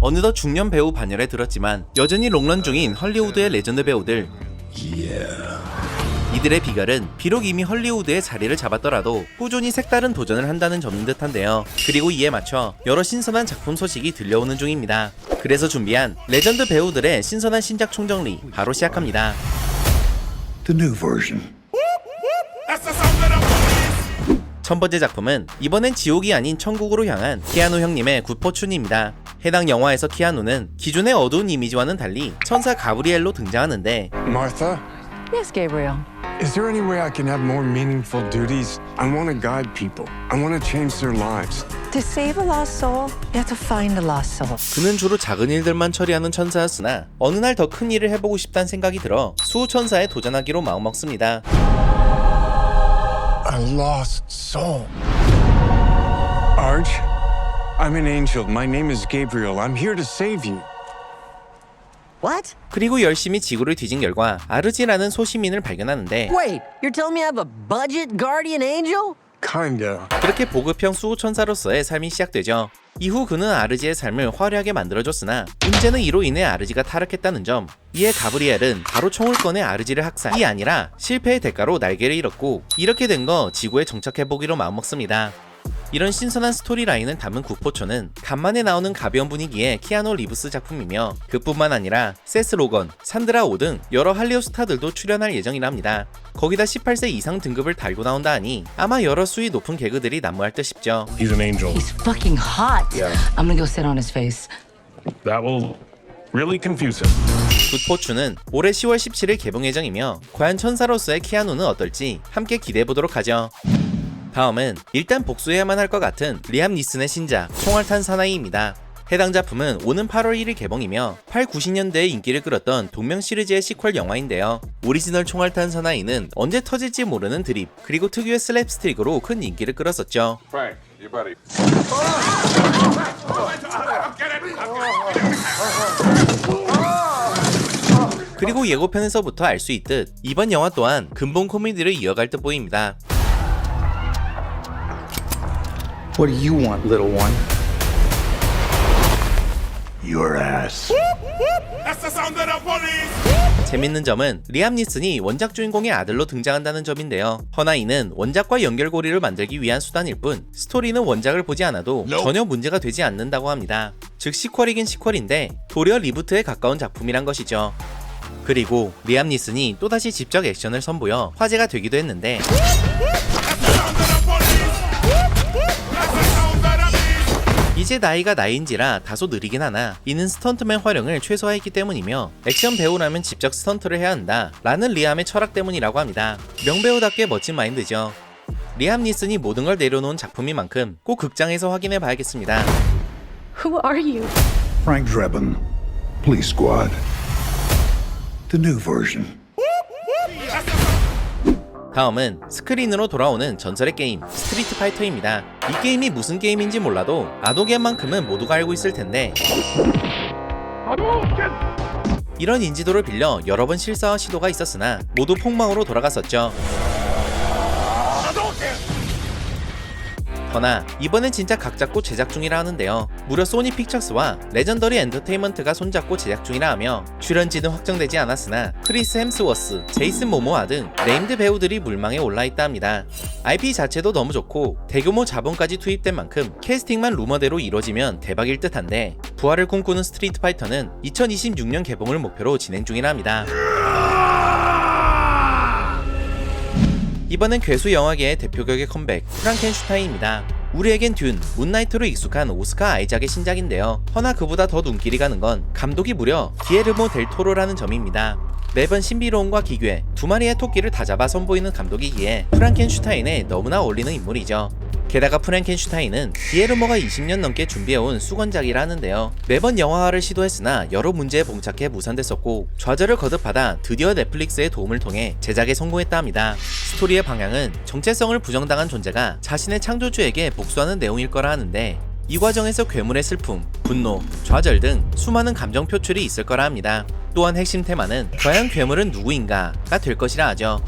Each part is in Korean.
어느덧 중년 배우 반열에 들었지만 여전히 롱런 중인 헐리우드의 레전드 배우들 이들의 비결은 비록 이미 헐리우드의 자리를 잡았더라도 꾸준히 색다른 도전을 한다는 점인 듯한데요. 그리고 이에 맞춰 여러 신선한 작품 소식이 들려오는 중입니다. 그래서 준비한 레전드 배우들의 신선한 신작 총정리 바로 시작합니다. 첫 번째 작품은 이번엔 지옥이 아닌 천국으로 향한 키아누 형님의 굿포춘입니다. 해당 영화에서 키아누는 기존의 어두운 이미지와는 달리 천사 가브리엘로 등장하는데 Martha, Yes, Gabriel. is there any way I can have more meaningful duties? I want to guide people. I want to change their lives. To save a lost soul, you have to find a lost soul. 그는 주로 작은 일들만 처리하는 천사였으나 어느 날 더 큰 일을 해보고 싶다는 생각이 들어 수호 천사에 도전하기로 마음먹습니다. A lost soul. Arch, I'm an angel. My name is Gabriel. I'm here to save you. What? 그리고 열심히 지구를 뒤진 결과 아르지라는 소시민을 발견하는데 Wait, you're telling me I have a budget guardian angel? Kinda. 그렇게 보급형 수호천사로서의 삶이 시작되죠. 이후 그는 아르지의 삶을 화려하게 만들어줬으나 문제는 이로 인해 아르지가 타락했다는 점. 이에 가브리엘은 바로 총을 꺼내 아르지를 학살이 아니라 실패의 대가로 날개를 잃었고 이렇게 된 거 지구에 정착해보기로 마음먹습니다. 이런 신선한 스토리라인을 담은 구포초는 간만에 나오는 가벼운 분위기의 키아노 리브스 작품이며 그뿐만 아니라 세스 로건, 산드라 오 등 여러 할리우드 스타들도 출연할 예정이랍니다. 거기다 18세 이상 등급을 달고 나온다 하니 아마 여러 수위 높은 개그들이 난무할 듯 싶죠. He's an angel. He's fucking hot. I'm gonna go sit on his face. That will really confuse him. 굿포츠는 올해 10월 17일 개봉 예정이며 과연 천사로서의 키아누는 어떨지 함께 기대해 보도록 하죠. 다음은 일단 복수해야만 할 것 같은 리암 니슨의 신작 총알 탄 사나이입니다. 해당 작품은 오는 8월 1일 개봉이며 8, 90년대에 인기를 끌었던 동명 시리즈의 시퀄 영화인데요. 오리지널 총알탄 사나이는 언제 터질지 모르는 드립 그리고 특유의 슬랩스틱으로 큰 인기를 끌었었죠. 그리고 예고편에서부터 알 수 있듯 이번 영화 또한 근본 코미디를 이어갈 듯 보입니다. What do you want, little one? Your ass. 재밌는 점은 리암 니슨이 원작 주인공의 아들로 등장한다는 점인데요. 허나 이는 원작과 연결고리를 만들기 위한 수단일 뿐 스토리는 원작을 보지 않아도 전혀 문제가 되지 않는다고 합니다. 즉 시퀄이긴 시퀄인데 도리어 리부트에 가까운 작품이란 것이죠. 그리고 리암 니슨이 또다시 직접 액션을 선보여 화제가 되기도 했는데 이제 나이가 나이인지라 다소 느리긴 하나 이는 스턴트맨 활용을 최소화했기 때문이며 액션 배우라면 직접 스턴트를 해야 한다 라는 리암의 철학 때문이라고 합니다. 명배우답게 멋진 마인드죠. 리암 니슨이 모든 걸 내려놓은 작품인 만큼 꼭 극장에서 확인해 봐야겠습니다. Who are you? Frank Drebin. Police Squad. The new version. 다음은 스크린으로 돌아오는 전설의 게임 스트리트 파이터입니다. 이 게임이 무슨 게임인지 몰라도 아도겐만큼은 모두가 알고 있을 텐데 이런 인지도를 빌려 여러 번 실사화 시도가 있었으나 모두 폭망으로 돌아갔었죠. 허나 이번엔 진짜 각 잡고 제작 중이라 하는데요. 무려 소니 픽처스와 레전더리 엔터테인먼트가 손잡고 제작 중이라 하며 출연진은 확정되지 않았으나 크리스 햄스워스, 제이슨 모모아 등 네임드 배우들이 물망에 올라 있다 합니다. IP 자체도 너무 좋고 대규모 자본까지 투입된 만큼 캐스팅만 루머대로 이뤄지면 대박일 듯한데 부활을 꿈꾸는 스트리트 파이터는 2026년 개봉을 목표로 진행 중이라 합니다. 이번엔 괴수 영화계의 대표격의 컴백 프랑켄슈타인입니다. 우리에겐 듄, 문나이트로 익숙한 오스카 아이작의 신작인데요. 허나 그보다 더 눈길이 가는 건 감독이 무려 기에르모 델 토로라는 점입니다. 매번 신비로움과 기괴, 두 마리의 토끼를 다 잡아 선보이는 감독이기에 프랑켄슈타인에 너무나 어울리는 인물이죠. 게다가 프랭켄슈타인은 기에르모가 20년 넘게 준비해온 수건작이라 하는데요. 매번 영화화를 시도했으나 여러 문제에 봉착해 무산됐었고 좌절을 거듭하다 드디어 넷플릭스의 도움을 통해 제작에 성공했다 합니다. 스토리의 방향은 정체성을 부정당한 존재가 자신의 창조주에게 복수하는 내용일 거라 하는데 이 과정에서 괴물의 슬픔, 분노, 좌절 등 수많은 감정 표출이 있을 거라 합니다. 또한 핵심 테마는 과연 괴물은 누구인가가 될 것이라 하죠.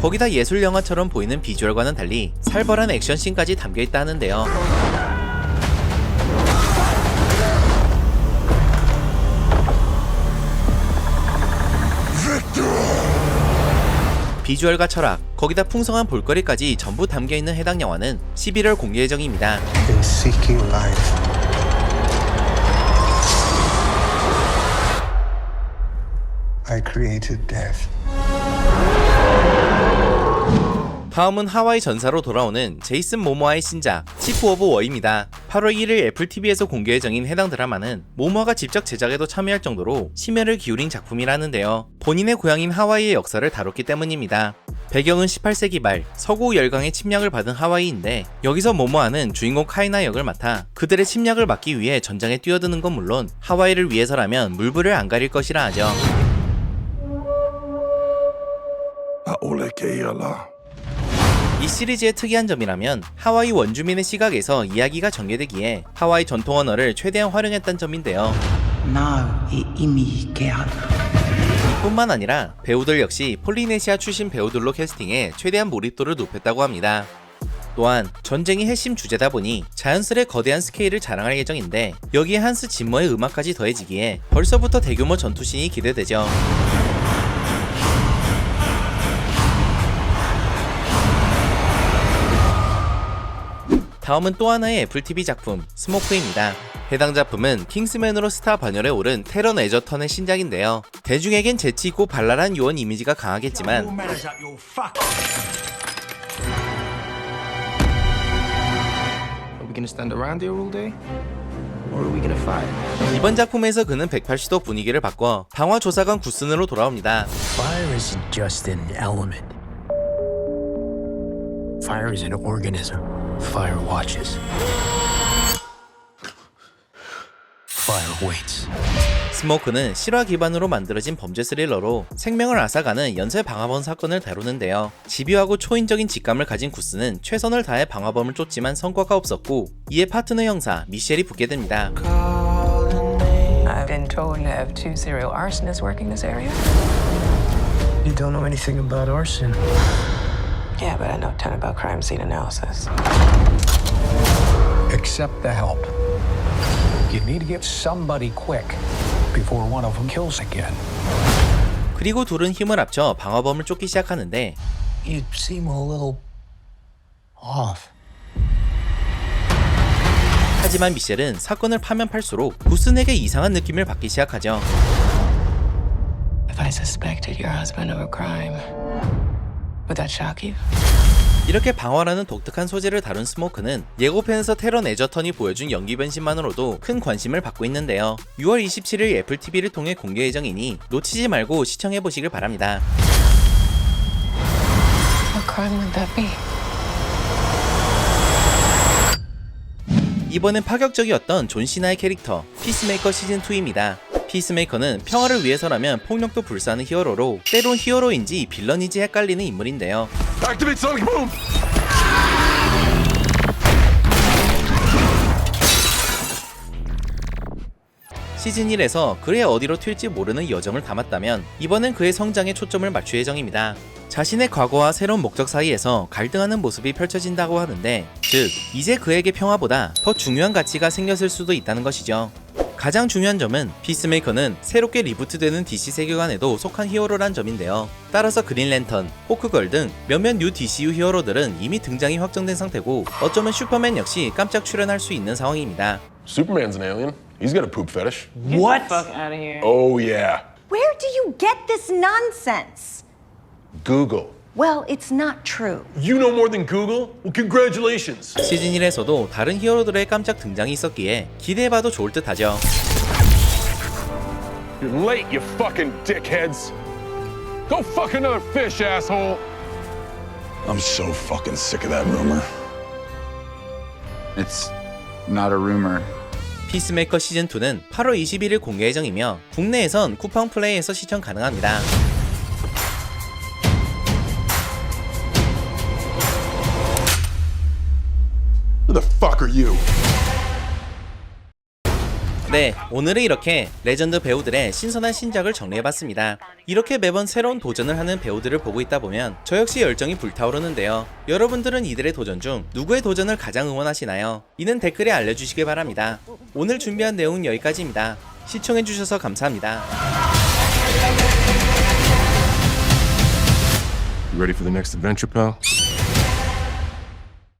거기다 예술 영화처럼 보이는 비주얼과는 달리 살벌한 액션씬까지 담겨 있다 하는데요. 비주얼과 철학, 거기다 풍성한 볼거리까지 전부 담겨 있는 해당 영화는 11월 공개 예정입니다. I created death. 다음은 하와이 전사로 돌아오는 제이슨 모모아의 신작 치프 오브 워입니다. 8월 1일 애플 TV에서 공개 예정인 해당 드라마는 모모아가 직접 제작에도 참여할 정도로 심혈을 기울인 작품이라는데요. 본인의 고향인 하와이의 역사를 다뤘기 때문입니다. 배경은 18세기 말 서구 열강의 침략을 받은 하와이인데 여기서 모모아는 주인공 카이나 역을 맡아 그들의 침략을 막기 위해 전장에 뛰어드는 건 물론 하와이를 위해서라면 물불을 안 가릴 것이라 하죠. Aolekeyala. 이 시리즈의 특이한 점이라면 하와이 원주민의 시각에서 이야기가 전개되기에 하와이 전통 언어를 최대한 활용했다는 점인데요. 뿐만 아니라 배우들 역시 폴리네시아 출신 배우들로 캐스팅해 최대한 몰입도를 높였다고 합니다. 또한 전쟁이 핵심 주제다 보니 자연스레 거대한 스케일을 자랑할 예정인데 여기에 한스 짐머의 음악까지 더해지기에 벌써부터 대규모 전투신이 기대되죠. 다음은 또 하나의 애플 TV 작품 스모크입니다. 해당 작품은 킹스맨으로 스타 반열에 오른 테런 에저턴의 신작인데요. 대중에겐 재치있고 발랄한 요원 이미지가 강하겠지만? 이번 작품에서 그는 180도 분위기를 바꿔 방화 조사관 구슨으로 돌아옵니다. Fire isn't just an element. Fire is an organism. Fire watches. Fire waits. 스모크는 실화 기반으로 만들어진 범죄 스릴러로 생명을 앗아가는 연쇄 방화범 사건을 다루는데요. 집요하고 초인적인 직감을 가진 구스는 최선을 다해 방화범을 쫓지만 성과가 없었고 이에 파트너 형사 미셸이 붙게 됩니다. I've been told to have two serial arsonists working this area. You don't know anything about arson. Yeah, but I know a ton about crime scene analysis. Accept the help. You need to get somebody quick before one of them kills again. 그리고 둘은 힘을 합쳐 방화범을 쫓기 시작하는데 You seem a little off. 하지만 미셸은 사건을 파면 팔수록 구슨에게 이상한 느낌을 받기 시작하죠. If I suspected your husband of a crime, that shock you? 이렇게 방화라는 독특한 소재를 다룬 스모크는 예고편에서 테런 에저턴이 보여준 연기 변신만으로도 큰 관심을 받고 있는데요. 6월 27일 애플 TV를 통해 공개 예정이니 놓치지 말고 시청해 보시길 바랍니다. 이번엔 파격적이었던 존 시나의 캐릭터 피스메이커 시즌 2입니다. 피스메이커는 평화를 위해서라면 폭력도 불사하는 히어로로 때론 히어로인지 빌런인지 헷갈리는 인물인데요. 시즌 1에서 그의 어디로 튈지 모르는 여정을 담았다면 이번엔 그의 성장에 초점을 맞출 예정입니다. 자신의 과거와 새로운 목적 사이에서 갈등하는 모습이 펼쳐진다고 하는데 즉 이제 그에게 평화보다 더 중요한 가치가 생겼을 수도 있다는 것이죠. 가장 중요한 점은 피스메이커는 새롭게 리부트되는 DC 세계관에도 속한 히어로란 점인데요. 따라서 그린랜턴, 호크걸 등 몇몇 뉴 DCU 히어로들은 이미 등장이 확정된 상태고 어쩌면 슈퍼맨 역시 깜짝 출연할 수 있는 상황입니다. Superman's an alien. He's got a poop fetish. What? Fuck out of here. Oh, yeah. Where do you get this nonsense? Google. Well, it's not true. You know more than Google? Well, congratulations. 시즌 1에서도 다른 히어로들의 깜짝 등장이 있었기에 기대해봐도 좋을 듯 하죠. You're late, you fucking dickheads. Go fuck another fish, asshole. I'm so fucking sick of that rumor. It's not a rumor. 피스메이커 시즌 2는 8월 21일 공개 예정이며 국내에선 쿠팡 플레이에서 시청 가능합니다. Fuck are you? 네, 오늘은 이렇게 레전드 배우들의 신선한 신작을 정리해봤습니다. 이렇게 매번 새로운 도전을 하는 배우들을 보고 있다 보면 저 역시 열정이 불타오르는데요. 여러분들은 이들의 도전 중 누구의 도전을 가장 응원하시나요? 이는 댓글에 알려주시길 바랍니다. 오늘 준비한 내용은 여기까지입니다. 시청해주셔서 감사합니다. You ready for the next adventure, pal?